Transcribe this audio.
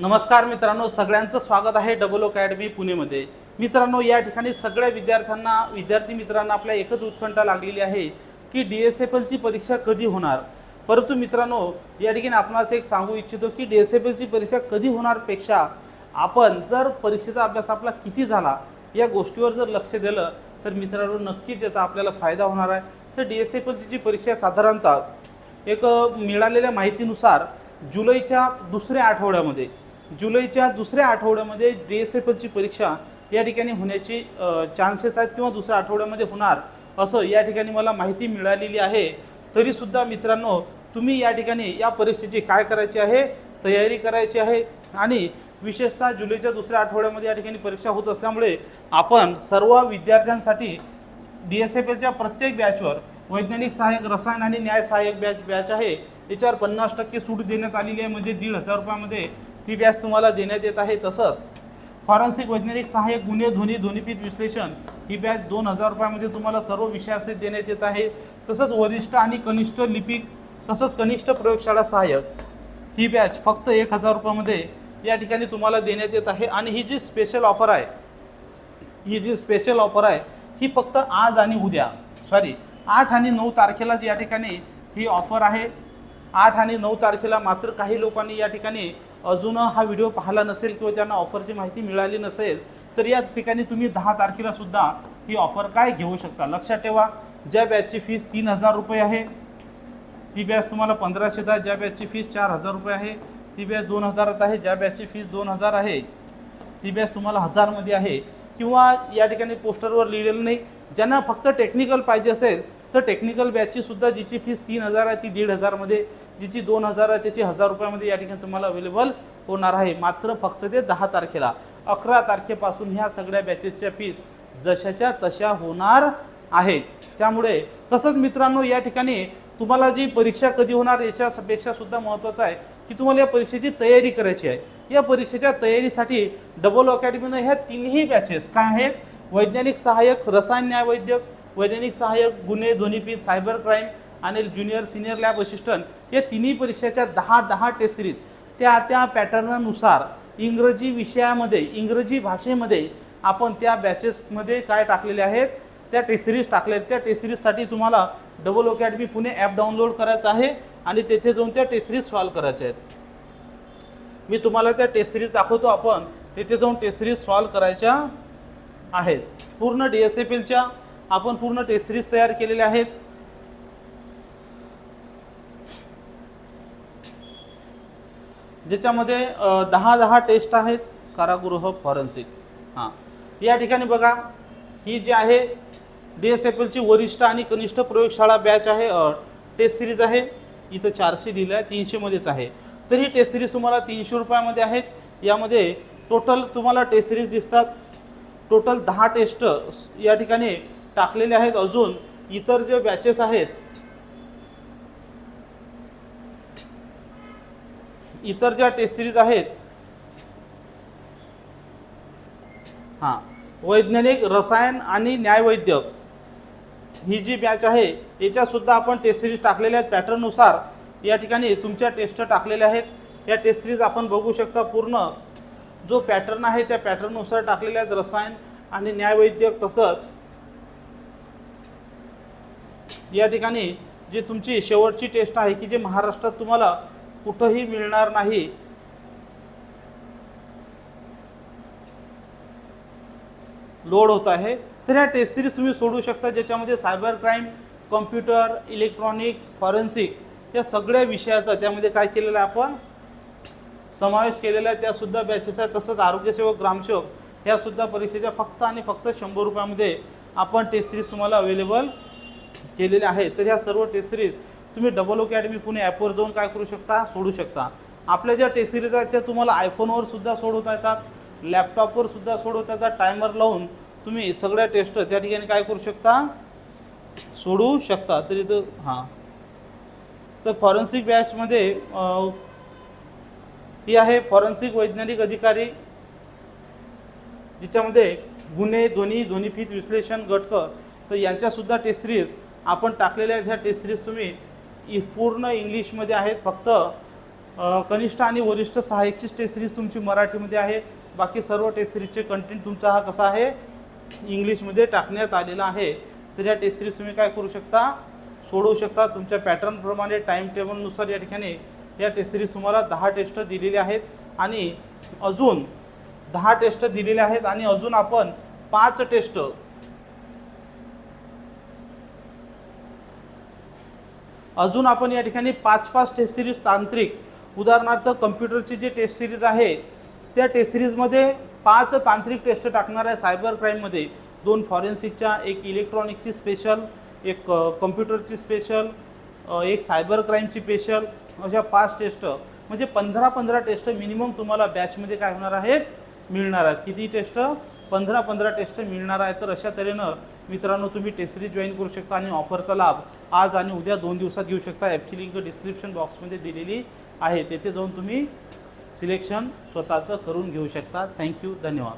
नमस्कार मित्रांनो सगळ्यांचं स्वागत आहे डबल अकॅडमी पुणेमध्ये. मित्रांनो या ठिकाणी सगळ्या विद्यार्थ्यांना विद्यार्थी मित्रांना आपल्या एकच उत्कंठा लागलेली आहे की डी एस एफ एलची परीक्षा कधी होणार? परंतु मित्रांनो या ठिकाणी आपणास एक सांगू इच्छितो की डी एस एफ एलची परीक्षा कधी होणारपेक्षा आपण जर परीक्षेचा अभ्यास आपला किती झाला या गोष्टीवर जर लक्ष दिलं तर मित्रांनो नक्कीच याचा आपल्याला फायदा होणार आहे. तर डी एस एफ एलची जी परीक्षा साधारणतः एक मिळालेल्या माहितीनुसार जुलैच्या दुसऱ्या आठवड्यामध्ये जुलैच्या दुसऱ्या आठवड्यामध्ये डी एस एफ एलची परीक्षा या ठिकाणी होण्याची चान्सेस आहेत किंवा दुसऱ्या आठवड्यामध्ये होणार असं या ठिकाणी मला माहिती मिळालेली आहे. तरीसुद्धा मित्रांनो तुम्ही या ठिकाणी या परीक्षेची काय करायची आहे? तयारी करायची आहे. आणि विशेषतः जुलैच्या दुसऱ्या आठवड्यामध्ये या ठिकाणी परीक्षा होत असल्यामुळे आपण सर्व विद्यार्थ्यांसाठी डी एस एफ एलच्या प्रत्येक बॅचवर वैज्ञानिक सहाय्यक रसायन आणि न्याय सहाय्यक बॅच बॅच आहे. याच्यावर पन्नास टक्के सूट देण्यात आलेली आहे. म्हणजे दीड हजार रुपयामध्ये ती बॅच तुम्हाला देण्यात येत आहे तसंच फॉरेन्सिक वैज्ञानिक सहाय्यक गुन्हे ध्वनी ध्वनिपीत विश्लेषण ही बॅच दोन हजार रुपयामध्ये तुम्हाला सर्व विषयाचे देण्यात येत आहे. तसंच वरिष्ठ आणि कनिष्ठ लिपिक तसंच कनिष्ठ प्रयोगशाळा सहाय्यक ही बॅच फक्त एक हजार रुपयामध्ये या ठिकाणी तुम्हाला देण्यात येत आहे. आणि ही जी स्पेशल ऑफर आहे ही जी स्पेशल ऑफर आहे ही फक्त आज आणि उद्या सॉरी आठ आणि नऊ तारखेलाच या ठिकाणी ही ऑफर आहे. आठ आणि नऊ तारखेला मात्र काही लोकांनी या ठिकाणी अजून हा व्हिडिओ पाहिला नसेल किंवा त्यांना ऑफरची माहिती मिळाली नसेल तर या ठिकाणी तुम्ही दहा तारखेला सुद्धा ही ऑफर काय घेऊ शकता? लक्षात ठेवा ज्या बॅचची फीस तीन हजार रुपये आहे ती बॅच तुम्हाला पंधराशे दहा ज्या बॅचची फीस चार हजार रुपये आहे ती बॅच दोन हजारात आहे ज्या बॅचची फीस दोन हजार आहे ती बॅच तुम्हाला हजारमध्ये आहे. किंवा या ठिकाणी पोस्टरवर लिहिलेलं नाही ज्यांना फक्त टेक्निकल पाहिजे असेल तर टेक्निकल बॅचची सुद्धा जिची फीस तीन हजार आहे ती दीड हजारमध्ये जिची दोन हजार आहे त्याची हजार रुपयामध्ये या ठिकाणी तुम्हाला अवेलेबल होणार आहे. मात्र फक्त ते दहा तारखेला. अकरा तारखेपासून ह्या सगळ्या बॅचेसच्या फीस जशाच्या तशा होणार आहे त्यामुळे तसंच मित्रांनो या ठिकाणी तुम्हाला जी परीक्षा कधी होणार याच्यापेक्षा सुद्धा महत्त्वाचं आहे की तुम्हाला या परीक्षेची तयारी करायची आहे. या परीक्षेच्या तयारीसाठी डबल अकॅडमीनं ह्या तिन्ही बॅचेस काय आहेत? वैज्ञानिक सहाय्यक रसायन न्यायवैद्यक वैज्ञानिक सहाय्यक गुन्हे ध्वनिपीठ सायबर क्राईम आणि ज्युनियर सिनियर लॅब असिस्टंट या तिन्ही परीक्षेच्या दहा दहा टेस्ट सिरीज. त्या त्या पॅटर्ननुसार इंग्रजी विषयामध्ये इंग्रजी भाषेमध्ये आपण त्या बॅचेसमध्ये काय टाकलेले आहेत त्या टेस्ट सिरीज टाकल्या आहेत. त्या टेस्ट सिरीजसाठी तुम्हाला double academy Pune app download करायचं आहे आणि तेथे जाऊन त्या टेस्ट सिरीज सॉल्व करायच्या आहेत. मी तुम्हाला त्या टेस्ट सिरीज दाखवतो. आपण तेथे जाऊन टेस्ट सिरीज सॉल्व करायच्या आहेत. पूर्ण डी एस एफ एलच्या आपण पूर्ण टेस्ट सिरीज तयार केलेल्या आहेत. ज्याच्यामध्ये दहा दहा टेस्ट आहेत कारागृह फॉरेन्सिक. हां. या ठिकाणी बघा ही जी आहे डी एस एफ एलची वरिष्ठ आणि कनिष्ठ प्रयोगशाळा बॅच आहे टेस्ट सिरीज आहे. इथं चारशे लिहिलं आहे तीनशेमध्येच आहे. तर ही टेस्ट सिरीज तुम्हाला तीनशे रुपयामध्ये आहेत. यामध्ये टोटल तुम्हाला टेस्ट सिरीज दिसतात. टोटल दहा टेस्ट या ठिकाणी टाकलेले आहेत अजून इतर जे बॅचेस आहेत इतर ज्या टेस्ट सिरीज आहेत हां वैज्ञानिक रसायन आणि न्यायवैद्यक ही जी बॅच आहे याच्यासुद्धा आपण टेस्ट सिरीज टाकलेल्या आहेत. पॅटर्ननुसार या ठिकाणी तुमच्या टेस्ट टाकलेल्या आहेत. या टेस्ट सिरीज आपण बघू शकता पूर्ण. जो पॅटर्न आहे त्या पॅटर्ननुसार टाकलेल्या आहेत रसायन आणि न्यायवैद्यक तसंच या ठिकाणी जी तुमची शेवटची टेस्ट आहे की जे महाराष्ट्रात तुम्हाला कुठंही मिळणार नाही लोड होत आहे. तर ह्या टेस्ट सिरीज तुम्ही सोडू शकता ज्याच्यामध्ये cyber crime computer electronics forensic या सगळ्या विषयाचा त्यामध्ये काय केलेलं आहे आपण? समावेश केलेला आहे. त्यासुद्धा बॅचेस आहेत. तसंच आरोग्यसेवक ग्रामसेवक ह्यासुद्धा परीक्षेच्या फक्त आणि फक्त शंभर रुपयामध्ये आपण टेस्ट सिरीज तुम्हाला अवेलेबल केलेले आहे तर ह्या सर्व टेस्ट सिरीज तुम्ही डबल अकॅडमी पुणे ॲपवर जाऊन काय करू शकता? सोडू शकता. आपल्या ज्या टेस्ट सिरीज आहेत त्या तुम्हाला आयफोनवर सुद्धा सोडवता येतात लॅपटॉपवर सुद्धा सोडवता येतात टायमर लावून तुम्ही सगळ्या टेस्ट त्या ठिकाणी काय करू शकता? सोडू शकता. तर इथं हां. तर फॉरेन्सिक बॅचमध्ये ही आहे फॉरेन्सिक वैज्ञानिक अधिकारी जिच्यामध्ये गुन्हे ध्वनी ध्वनिफीत विश्लेषण घटक तर यांच्यासुद्धा टेस्ट सिरीज आपण टाकलेल्या आहेत. ह्या टेस्ट सिरीज तुम्ही इ- पूर्ण इंग्लिशमध्ये आहेत. फक्त कनिष्ठ आणि वरिष्ठ सहाय्यकचीच टेस्ट सिरीज तुमची मराठीमध्ये आहे. बाकी सर्व टेस्ट सिरीजचे कंटेंट तुमचा हा कसा आहे? इंग्लिशमध्ये टाकण्यात आलेला आहे. तर या टेस्ट सिरीज तुम्ही काय करू शकता? सोडवू शकता. तुमच्या पॅटर्नप्रमाणे टाईम टेबलनुसार या ठिकाणी या टेस्ट सिरीज तुम्हाला दहा टेस्ट दिलेले आहेत. आणि अजून दहा टेस्ट दिलेले आहेत. आणि अजून आपण पाच टेस्ट अजून आपण या ठिकाणी पाच पाच टेस्ट सिरीज तांत्रिक उदाहरणार्थ कम्प्युटरची जी टेस्ट सिरीज आहे त्या टेस्ट सिरीजमध्ये पाच तांत्रिक टेस्ट टाकणार आहे सायबर क्राईममध्ये दोन फॉरेन्सिकच्या एक इलेक्ट्रॉनिकची स्पेशल एक कम्प्युटरची स्पेशल एक सायबर क्राईमची स्पेशल अशा पाच टेस्ट म्हणजे पंधरा पंधरा टेस्ट मिनिमम तुम्हाला बॅचमध्ये काय होणार आहेत? मिळणार आहेत. किती टेस्ट पंधरा पंधरा टेस्ट मिळणार आहेत. तर अशा तऱ्हेनं मित्रांनो तुम्ही टेस्ट जॉईन करू शकता आणि ऑफरचा लाभ आज आणि उद्या दोन दिवसात घेऊ शकता. ॲपची लिंक डिस्क्रिप्शन बॉक्समध्ये दिलेली आहे. तेथे जाऊन तुम्ही सिलेक्शन स्वतःचं करून घेऊ शकता. थँक्यू धन्यवाद.